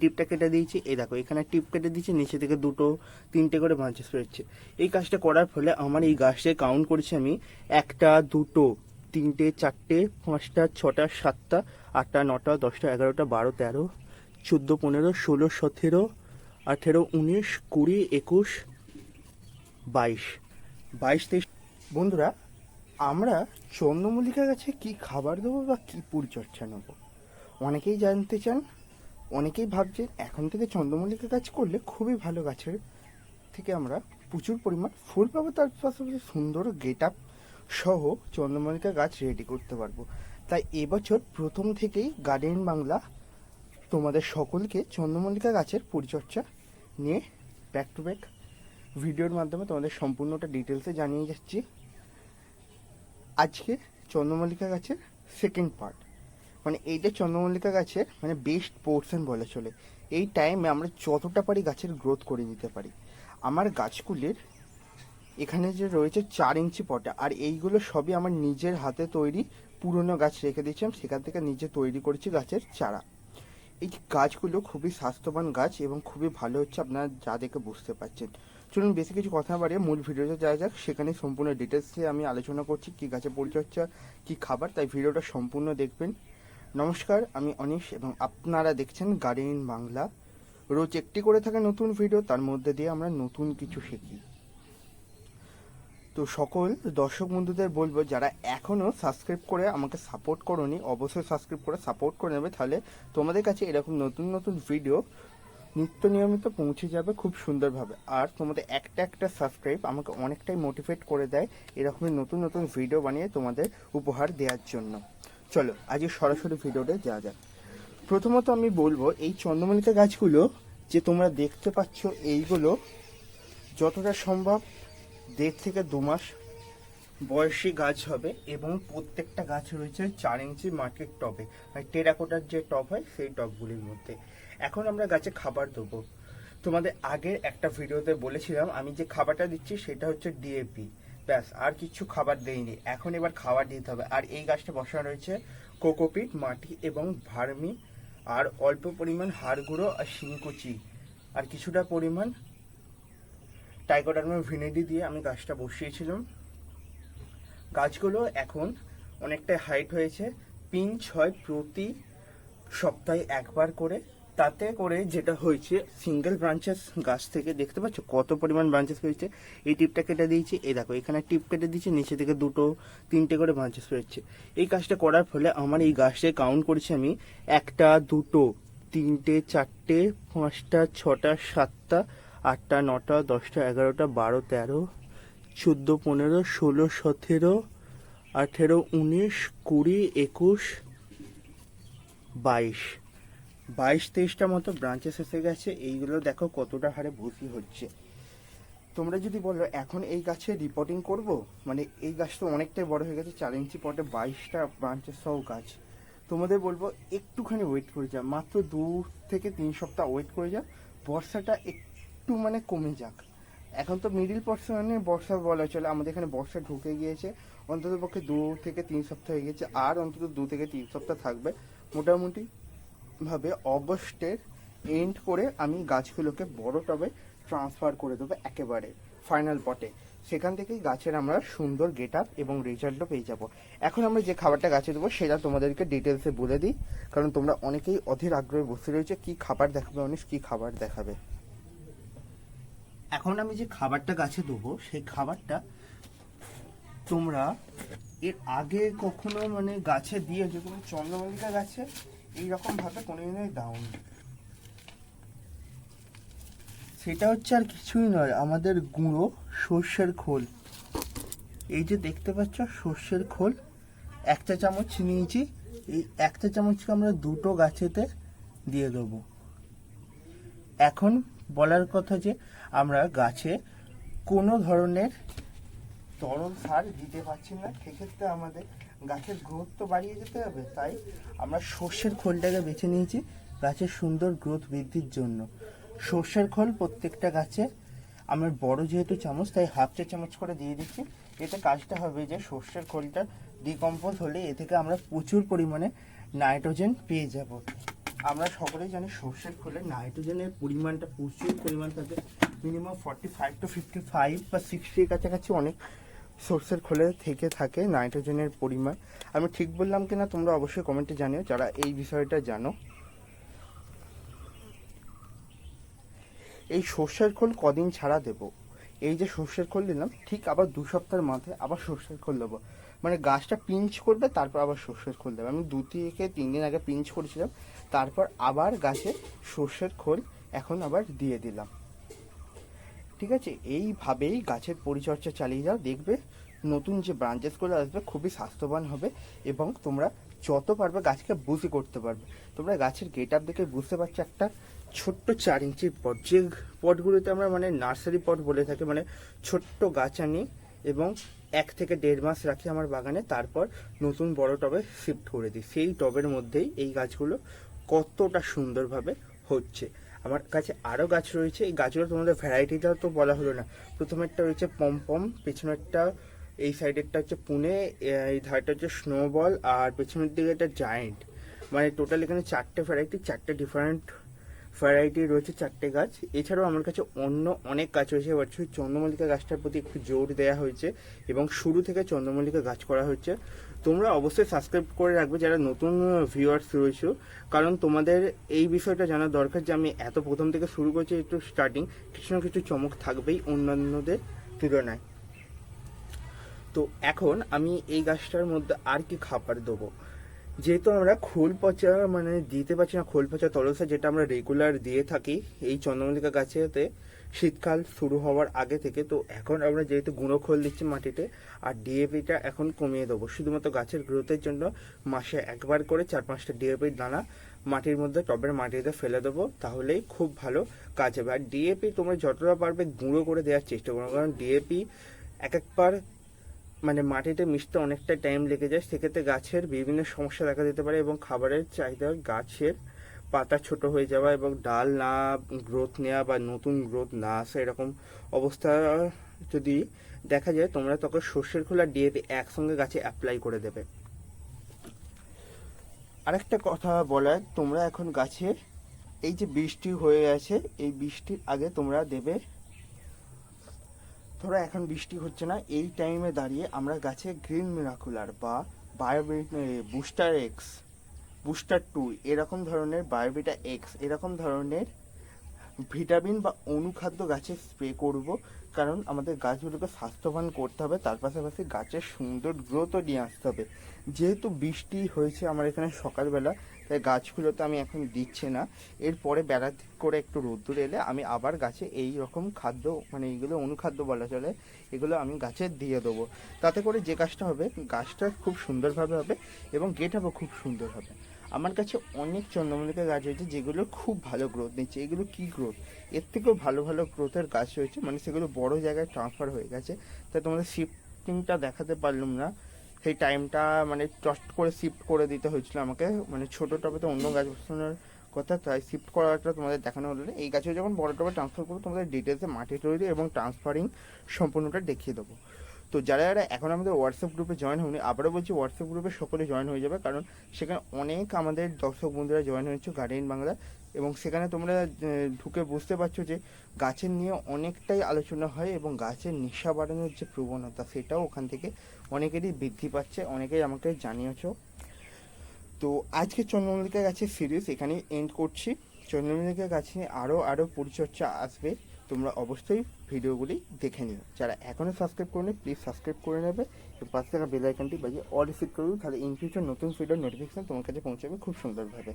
টিপটা কেটে দিয়েছি। এই দেখো, এখানে টিপ কেটে দিয়েছি, নিচে থেকে দুটো, তিনটে করে ব্রাঞ্চেস রয়েছে। এই কাজটা করার ফলে আমার এই গাছটা কাউন্ট করেছি আমি একটা, দুটো, তিনটে, চারটে, পাঁচটা, ছটা, সাতটা, আটটা, নটা, দশটা, এগারোটা, বারো, তেরো, চোদ্দ, পনেরো, ষোলো, সতেরো, আঠেরো, উনিশ, কুড়ি, একুশ, বাইশ। বাইশ, তেইশ। বন্ধুরা, আমরা চন্দ্রমল্লিকা গাছে কি খাবার দেবো বা কি পরিচর্যা নেব? অনেকেই জানতে চান অনেকেই ভাবছেন এখন থেকে চন্দ্রমল্লিকা গাছ করলে খুবই ভালো গাছের থেকে আমরা প্রচুর পরিমাণ ফুল পাবো, তার পাশাপাশি সুন্দর গেট আপ সহ চন্দ্রমল্লিকা গাছ রেডি করতে পারব। তাই এবছর প্রথম থেকেই গার্ডেন বাংলা তোমাদের সকলকে চন্দ্রমল্লিকা গাছের পরিচর্যা নিয়ে ব্যাক টু ব্যাক ভিডিওর মাধ্যমে তোমাদের সম্পূর্ণটা ডিটেলসে জানিয়ে যাচ্ছি। আজকে চন্দ্রমল্লিকা গাছের সেকেন্ড পার্ট মানে এইটা চন্দ্রমল্লিকা গাছের মানে বেস্ট পোর্শন বলে চলে। এই টাইমে আমরা যতটা পারি গাছের গ্রোথ করে দিতে পারি। আমার গাছগুলির এখানে যে রয়েছে চার ইঞ্চি পটা, আর এইগুলো সবই আমার নিজের হাতে তৈরি পুরনো গাছ রেখে দিয়েছিলাম, সেখান থেকে নিজে তৈরি করেছি গাছের চারা। এই গাছগুলো খুবই স্বাস্থ্যবান গাছ এবং খুবই ভালো হচ্ছে, আপনারা যা দেখে বুঝতে পারছেন। চলুন বেশি কিছু কথা বাড়িয়ে মূল ভিডিওতে যাওয়া যাক। সেখানে সম্পূর্ণ ডিটেলসে আমি আলোচনা করছি, কি গাছের পরিচর্যা কি খাবার, তাই ভিডিওটা সম্পূর্ণ দেখবেন। নমস্কার, আমি অনিশ এবং আপনারা দেখছেন গার্ডেন বাংলা। রোজ একটি করে থাকে নতুন ভিডিও তার মধ্যে দিয়ে আমরা নতুন কিছু শিখি। তো সকল দর্শক বন্ধুদের বলব, যারা এখনও সাবস্ক্রাইব করে আমাকে সাপোর্ট করনি, অবশ্যই সাবস্ক্রাইব করে সাপোর্ট করে নেবে, তাহলে তোমাদের কাছে এরকম নতুন নতুন ভিডিও নিত্য নিয়মিত পৌঁছে যাবে খুব সুন্দরভাবে। আর তোমাদের একটা একটা সাবস্ক্রাইব আমাকে অনেকটাই মোটিভেট করে দেয়, এরকমই নতুন নতুন ভিডিও বানিয়ে তোমাদের উপহার দেওয়ার জন্য। চলো, আজকে সরাসরি ভিডিওতে যাওয়া যাক। প্রথমত আমি বলব, এই চন্দ্রমল্লিকা গাছগুলো যে তোমরা দেখতে পাচ্ছ, এইগুলো যতটা সম্ভব দেড় থেকে দু মাস বয়সী গাছ হবে এবং প্রত্যেকটা গাছ রয়েছে চার ইঞ্চি মাটির টবে মানে টেরাকোটার যে টব হয় সেই টবগুলির মধ্যে। এখন আমরা গাছে খাবার দেবো। তোমাদের আগের একটা ভিডিওতে বলেছিলাম, আমি যে খাবারটা দিচ্ছি সেটা হচ্ছে ডিএপি ব্যাস, আর কিছু খাবার দেইনি। এখন এবার খাবার দিতে হবে। আর এই গাছটা বসানো রয়েছে কোকোপিট, মাটি এবং ভার্মি, আর অল্প পরিমাণ হাড় গুঁড়ো আর শিংকুচি। আর কিছুটা পরিমাণ টাইকোডার্মা ভিনেডি দিয়ে আমি গাছটা বসিয়েছিলাম। গাছগুলো এখন অনেকটাই হাইট হয়েছে। পিঞ্চ হয় প্রতি সপ্তাহে একবার করে তাতে করে যেটা হয়েছে সিঙ্গেল ব্রাঞ্চেস গাছ থেকে দেখতে পাচ্ছ কত পরিমাণ ব্রাঞ্চেস হয়েছে। এই টিপটা কেটে দিয়েছি। এই দেখো, এখানে টিপ কেটে দিয়েছি, নিচে থেকে দুটো, তিনটে করে ব্রাঞ্চেস রয়েছে এই কাজটা করার ফলে আমার এই গাছটায় কাউন্ট করেছি আমি একটা, দুটো, তিনটে, চারটে, পাঁচটা, ছটা, সাতটা, আটটা, নটা, দশটা, এগারোটা, বারো, তেরো, চোদ্দ, পনেরো, ষোলো, সতেরো, আঠেরো, উনিশ, কুড়ি, একুশ, বাইশ। বাইশ তেইশটা মতো ব্রাঞ্চেস এসে গেছে। এইগুলো দেখো কতটা হারে ভর্তি হচ্ছে। তোমরা যদি বলো, এখন এই গাছে রিপোর্টিং করব? মানে এই গাছ তো অনেকটাই বড় হয়ে গেছে চার ইঞ্চি পটে বাইশটা ব্রাঞ্চেস সহ গাছ। তোমাদের বলব, একটুখানি ওয়েট করে যা। মাত্র দু থেকে তিন সপ্তাহ ওয়েট করে যা। বর্ষাটা একটু মানে কমে যাক। এখন তো মিডিল পর্সনে বর্ষা বলা চলে। আমাদের এখানে বর্ষা ঢুকে গিয়েছে। অন্তত পক্ষে দু থেকে তিন সপ্তাহ হয়ে গেছে। আর অন্তত দু থেকে তিন সপ্তাহ থাকবে। মোটামুটি ভাবে অগস্টের এন্ড করে আমি গাছগুলোকে বড় টবে ট্রান্সফার করে দেবো একেবারে ফাইনাল পটে সেখান থেকেই গাছের আমরা সুন্দর গেট আপ এবং রেজাল্টও পেয়ে যাব। এখন আমরা যে খাবারটা গাছে দেবো সেটা তোমাদেরকে ডিটেলসে বলে দিই, কারণ তোমরা অনেকেই অধীর আগ্রহে বসে রয়েছে, কি খাবার দেখাবে অনিশ, কি খাবার দেখাবে। এখন আমি যে খাবারটা গাছে দেবো, সেই খাবারটা তোমরা এর আগে কখনো মানে গাছে দিয়ে যে কোনো চন্দ্রমল্লিকা গাছে? এইরকম ভাবে কোনোদিনই দাওনি সেটা হচ্ছে আর কিছুই নয়, আমাদের গুঁড়ো, সর্ষের খোল। এই যে দেখতে পাচ্ছ, সর্ষের খোল, একটা চামচ নিয়েছি, এই একটা চামচকে আমরা দুটো গাছেতে দিয়ে দেবো। এখন বলার কথা যে, আমরা গাছে কোনো ধরনের তরল সার দিতে পারছি না, সেক্ষেত্রে আমাদের গাছের গ্রোথ তো বাড়িয়ে যেতে হবে, তাই আমরা সর্ষের খোলটাকে বেছে নিয়েছি গাছের সুন্দর গ্রোথ বৃদ্ধির জন্য। সর্ষের খোল প্রত্যেকটা গাছে, আমার বড় যেহেতু চামচ, তাই হাফ চা চামচ করে দিয়ে দিচ্ছি। এতে কাজটা হবে যে সর্ষের খোলটা ডিকম্পোজ হলে এ থেকে আমরা প্রচুর পরিমাণে নাইট্রোজেন পেয়ে যাব। আমরা সকলেই জানি সর্ষের খোলে নাইট্রোজেনের পরিমাণটা প্রচুর পরিমাণ থাকে। Minimum forty five to fifty five বা সিক্সটির কাছাকাছি অনেক সর্ষের খোলে থেকে থাকে নাইট্রোজেনের পরিমাণ। আমি ঠিক বললাম কিনা তোমরা অবশ্যই কমেন্টে জানিও, যারা এই বিষয়টা জানো। এই সর্ষের খোল কদিন ছাড়া দেব? এই যে সর্ষের খোল দিলাম, ঠিক আবার দু সপ্তাহের মাথায় আবার সর্ষের খোল দেবো। মানে গাছটা পিঞ্চ করবে, তারপর আবার সর্ষের খোল দেবে। আমি দু থেকে তিন দিন আগে পিঞ্চ করেছিলাম, তারপর আবার গাছে সর্ষের খোল এখন আবার দিয়ে দিলাম। ঠিক আছে? এইভাবেই গাছের পরিচর্যা চালিয়ে যাও, দেখবে নতুন যে ব্রাঞ্চেসগুলো আসবে খুবই স্বাস্থ্যবান হবে এবং তোমরা যত পারবে গাছকে বুঝি করতে পারবে। তোমরা গাছের গেট আপ দেখে বুঝতে পারছ একটা ছোট্ট চার ইঞ্চির পট যে পটগুলোতে আমরা মানে নার্সারি পট বলে থাকি মানে ছোট্ট গাছ আনি এবং এক থেকে দেড় মাস রাখি আমার বাগানে, তারপর নতুন বড় টবে শিফট করে দিই। সেই টবের মধ্যেই এই গাছগুলো কতটা সুন্দরভাবে হচ্ছে। আমার কাছে আরও গাছ রয়েছে। এই গাছগুলো তোমাদের ভ্যারাইটিটা তো বলা হলো না। প্রথমেরটা রয়েছে পমপম, পেছনেরটা, এই সাইডেরটা হচ্ছে পুনে এই ধারটা হচ্ছে স্নোবল আর পেছনের দিকে একটা জায়েন্ট মানে টোটাল এখানে চারটে ভ্যারাইটি চারটে ডিফারেন্ট ভ্যারাইটি রয়েছে চারটে গাছ। এছাড়াও আমার কাছে অন্য অনেক গাছ রয়েছে এবছর চন্দ্রমল্লিকা গাছটার প্রতি একটু জোর দেওয়া হয়েছে এবং শুরু থেকে চন্দ্রমল্লিকা গাছ করা হচ্ছে তোমরা অবশ্যই সাবস্ক্রাইব করে রাখবে যারা নতুন ভিউয়ার্স রয়েছে। কারণ তোমাদের এই বিষয়টা জানা দরকার যে আমি এত প্রথম থেকে শুরু করছি একটু স্টার্টিং কিছু না কিছু চমক থাকবেই অন্যান্যদের তুলনায়। তো এখন আমি এই গাছটার মধ্যে আর কি খাবার দেবো? যেহেতু আমরা খোল পচা মানে দিতে পারছি না খোল পচা তলসা যেটা আমরা রেগুলার দিয়ে থাকি এই চন্দ্রমল্লিকা গাছেতে, শীতকাল শুরু হওয়ার আগে থেকে, তো এখন আমরা যেহেতু গুঁড়ো খোল দিচ্ছি মাটিতে, আর ডিএপিটা এখন কমিয়ে দেবো। শুধুমাত্র গাছের গ্রোথের জন্য মাসে একবার করে চার পাঁচটা ডিএপির দানা মাটির মধ্যে, টবের মাটিতে ফেলে দেবো, তাহলেই খুব ভালো কাজ হবে। আর ডিএপি তোমরা যতটা পারবে গুঁড়ো করে দেওয়ার চেষ্টা করো, কারণ ডিএপি এক একবার মানে মাটিতে মিশতে অনেকটা টাইম লেগে যায়, সেক্ষেত্রে গাছের বিভিন্ন সমস্যা দেখা দিতে পারে এবং খাবারের চাহিদা গাছের পাতা ছোট হয়ে যাওয়া এবং ডাল না গ্রোথ নেওয়া বা নতুন গ্রোথ না আসা এরকম অবস্থা যদি দেখা যায়, তোমরা তখন সর্ষের খোলা ডিএপি একসঙ্গে গাছে অ্যাপ্লাই করে দেবে। আরেকটা কথা বলার, তোমরা এখন গাছে এই যে বৃষ্টি হয়ে গেছে, এই বৃষ্টির আগে তোমরা দেবে ধরো এখন বৃষ্টি হচ্ছে না, এই টাইমে দাঁড়িয়ে আমরা গাছে গ্রিন মিরাকুলার বা Biobita booster X booster two এরকম ধরনের বায়োবিটা এক্স এরকম ধরনের ভিটামিন বা অনুখাদ্য গাছে স্প্রে করব, কারণ আমাদের গাছগুলোকে স্বাস্থ্যবান করতে হবে, তার পাশাপাশি গাছের সুন্দর গ্রোথও নিয়ে আসতে হবে। যেহেতু বৃষ্টি হয়েছে আমার এখানে সকালবেলা, তাই গাছগুলোতে আমি এখন দিচ্ছি না। এরপরে বেড়া করে একটু রোদ্দুর এলে আমি আবার গাছে এই রকম খাদ্য মানে এইগুলো অনুখাদ্য বলা চলে, এগুলো আমি গাছে দিয়ে দেবো। তাতে করে যে গাছটা হবে, গাছটা খুব সুন্দরভাবে হবে এবং গেট খুব সুন্দর হবে। আমার কাছে অনেক চন্দ্রমল্লিকা গাছ রয়েছে যেগুলো খুব ভালো গ্রোথ নিচ্ছে। এগুলো কি গ্রোথ এর থেকেও ভালো ভালো গ্রোথের গাছ হয়েছে মানে সেগুলো বড় জায়গায় ট্রান্সফার হয়ে গেছে। তাই তোমাদের শিফটিংটা দেখাতে পারলাম না। সেই টাইমটা মানে টস্ট করে শিফট করে দিতে হয়েছিল আমাকে। মানে ছোট টবে তো অন্য গাছ বসানোর কথা, তাই শিফট করাটা তোমাদের দেখানো হলো না। এই গাছে যখন বড় টবে ট্রান্সফার করব, তোমাদের ডিটেলসে মাটি তৈরি এবং ট্রান্সফারিং সম্পূর্ণটা দেখিয়ে দেবো। তো যারা যারা এখন আমাদের হোয়াটসঅ্যাপ গ্রুপে জয়েন হয়নি, আবারও বলছি হোয়াটসঅ্যাপ গ্রুপে সকলে জয়েন হয়ে যাবে। কারণ সেখানে অনেক আমাদের দর্শক বন্ধুরা জয়েন হয়েছে গার্ডেন বাংলা। এবং সেখানে তোমরা ঢুকে বুঝতে পারছ যে গাছের নিয়ে অনেকটাই আলোচনা হয় এবং গাছের নেশা বাড়ানোর যে প্রবণতা, সেটাও ওখান থেকে অনেকেরই বৃদ্ধি পাচ্ছে, অনেকেই আমাকে জানিয়েছো। তো আজকে চন্দ্রমল্লিকা গাছের সিরিজ এখানেই এন্ড করছি। চন্দ্রমল্লিকা গাছ নিয়ে আরও আরও পরিচর্যা আসবে। তোমরা অবশ্যই ভিডিওগুলি দেখে নিও। যারা এখনও সাবস্ক্রাইব করে প্লিজ সাবস্ক্রাইব করে নেবে এবং পাশে থাকা বেল আইকনটি বাজিয়ে অল রিসিভ করবে তাহলে ইন ফিউচার নতুন ভিডিওর নোটিফিকেশন তোমার কাছে পৌঁছাবে খুব সুন্দরভাবে।